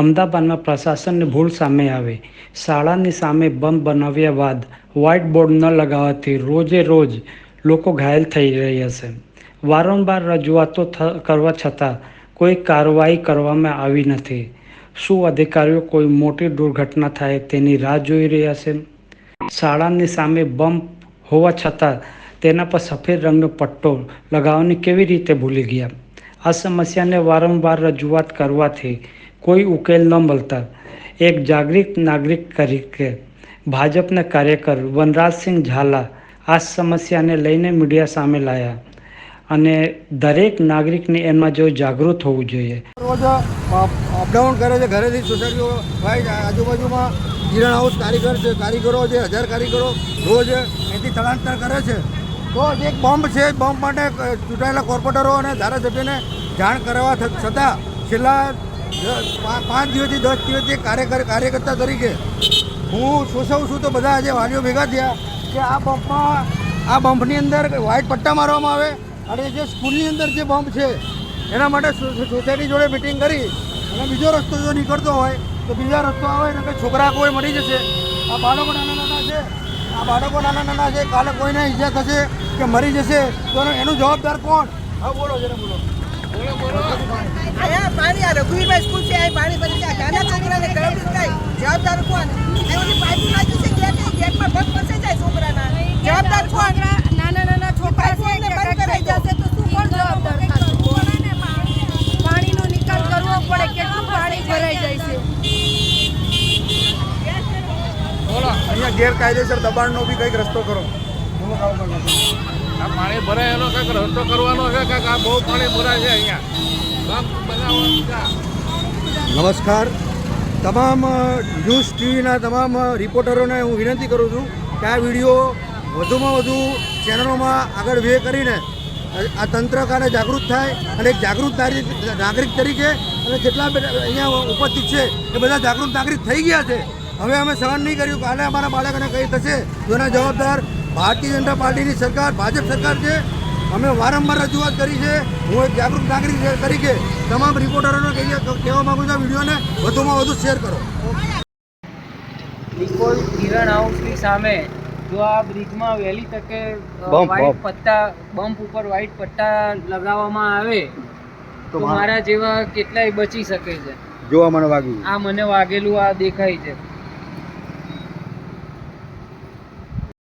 અમદાવાદમાં પ્રશાસનની ભૂલ સામે આવે. શાળાની સામે બંધ બનાવ્યા બાદ વ્હાઇટ બોર્ડ ન લગાવવાથી રોજે રોજ લોકો ઘાયલ થઈ રહ્યા છે. વારંવાર રજૂઆતો કરવા છતાં કોઈ કાર્યવાહી કરવામાં આવી નથી. શું અધિકારીઓ કોઈ મોટી દુર્ઘટના થાય તેની રાહ જોઈ રહ્યા છે? શાળાની સામે બમ્પ હોવા છતાં તેના પર સફેદ રંગનો પટ્ટો લગાવવાની કેવી રીતે ભૂલી ગયા? આ સમસ્યાને વારંવાર રજૂઆત કરવાથી કોઈ ઉકેલ ન મળતા. એક જાગૃત નાગરિક તરીકે ભાજપના કાર્યકર વનરાજસિંહ ઝાલા આ સમસ્યાને લઈને મીડિયા સામે લાયા અને દરેક નાગરિકને એમાં જો જાગૃત હોવું જોઈએ. રોજ અપડાઉન કરે છે, ઘરેથી સોસાયટીઓ ભાઈ આજુબાજુમાં કિરણ હાઉસ કારીગર છે, કારીગરો છે, હજાર કારીગરો રોજ એથી સ્થળાંતર કરે છે. તો એક બોમ્બ છે બોમ્બ માટે ચૂંટાયેલા કોર્પોરેટરો અને ધારાસભ્યને જાણ કરવા છતાં છેલ્લા પાંચ દિવસથી, દસ દિવસથી કાર્યકર કાર્યકર્તા તરીકે હું શોષવું છું તો બધા આજે વાલીઓ ભેગા થયા કે આ બમ્પમાં આ બમ્પની અંદર વ્હાઇટ પટ્ટા મારવામાં આવે? અને જે સ્કૂલની અંદર જે બમ્પ છે, એના માટે સોસાયટી જોડે મિટિંગ કરી અને બીજો રસ્તો જો નીકળતો હોય, તો બીજા રસ્તો આવે ને કંઈ છોકરા કોઈ મળી જશે. આ બાળકો નાના નાના છે. આ બાળકો નાના નાના છે. કાલે કોઈને ઈજા થશે કે મરી જશે, તો એનું જવાબદાર કોણ? હા, બોલો, જરા બોલો. અહીંયા પાણી આ રઘુવીરભાઈ સ્કૂલ છે અહીં પાણી ભરી જાય નાના છોકરાને ગરમ થાય જવાબદાર કોણ? અહીં ઓલી પાઇપો છે ગેટ ગેટમાં પગ ફસાઈ જાય છોકરાના. જવાબદાર કોણ? નાના નાના છોકરા છે પાઇપોને કે બંધ કંઈક જશે તો શું કોણ જવાબદાર પાણીનો નિકાલ કરવો પડે કેટલું પાણી ભરાઈ જાય છે. અહીંયા ગેરકાયદેસર દબાણનો બી કંઈક રસ્તો કરો. આ પાણી ભરાય એનો કંઈક રસ્તો કરવાનો છે, કંઈક આ બહુ પાણી ભરાય છે અહીંયા. નમસ્કાર. તમામ ન્યૂઝ ટીવીના તમામ રિપોર્ટરોને હું વિનંતી કરું છું કે આ વીડિયો વધુમાં વધુ ચેનલોમાં આગળ વે કરીને આ તંત્ર કારણે જાગૃત થાય અને એક જાગૃત નાગરિક તરીકે અને જેટલા અહીંયા ઉપસ્થિત છે એ બધા જાગૃત નાગરિક થઈ ગયા છે. હવે અમે સહન નહીં કર્યું કાલે અમારા બાળકોને કંઈ થશે? તો જવાબદાર ભારતીય જનતા પાર્ટીની સરકાર ભાજપ સરકાર છે. અમે વારંવાર રજૂઆત કરી છે. હું એક જાગૃત નાગરિક તરીકે તમામ રિપોર્ટરોને કહીએ કહેવા માગું છું આ વિડીયોને વધુમાં વધુ શેર કરો. નિકોલ કિરણ હાઉસની સામે જો આ બ્રિજમાં વહેલી તકે વ્હાઇટ. પટ્ટા બમ્પ ઉપર વ્હાઇટ પટ્ટા લગાવવામાં આવે તો મારા જેવા કેટલાય બચી શકે છે. જોવા મને વાગ્યું. આ મને વાગેલું આ દેખાય છે.